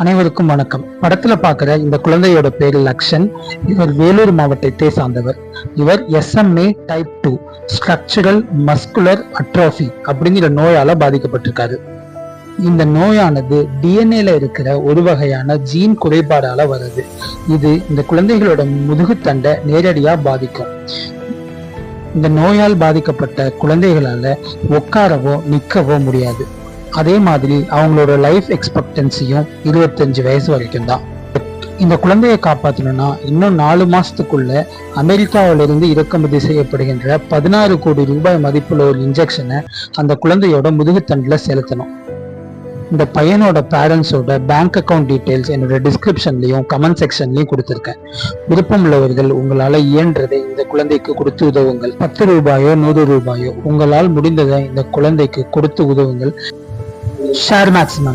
அனைவருக்கும் வணக்கம். படத்துல பாக்குற இந்த குழந்தையோட பேரு லக்ஷன். இவர் வேலூர் மாவட்டத்தை சார்ந்தவர். இவர் SMA type two structural muscular atrophy அப்படிங்கிற நோயால பாதிக்கப்பட்டிருக்காரு. இந்த நோயானது டிஎன்ஏல இருக்கிற ஒரு வகையான ஜீன் குறைபாடால வருது. இது இந்த குழந்தைகளோட முதுகுத்தண்டை நேரடியா பாதிக்கும். இந்த நோயால் பாதிக்கப்பட்ட குழந்தைகளால உட்காரவோ நிற்கவோ முடியாது. அதே மாதிரி அவங்களோட லைஃப் எக்ஸ்பெக்டன்சியும் இருபத்தஞ்சு வயசு வரைக்கும் தான் இந்த குழந்தையை காப்பாற்றணும்னா இன்னும் நாலு மாசத்துக்குள்ள அமெரிக்காவிலிருந்து இறக்குமதி செய்யப்படுகின்ற பதினாறு கோடி ரூபாய் மதிப்புள்ள ஒரு இன்ஜெக்ஷனை அந்த குழந்தையோட முதுகுத்தண்டில் செலுத்தணும். இந்த பையனோட பேரண்ட்ஸோட பேங்க் அக்கவுண்ட் டீட்டெயில்ஸ் என்னோட டிஸ்கிரிப்ஷன்லையும் கமெண்ட் செக்ஷன்லையும் கொடுத்துருக்கேன். விருப்பம் உள்ளவர்கள் உங்களால் இயன்றதை இந்த குழந்தைக்கு கொடுத்து உதவுங்கள். பத்து ரூபாயோ நூறு ரூபாயோ உங்களால் முடிந்ததை இந்த குழந்தைக்கு கொடுத்து உதவுங்கள். ŝarmasma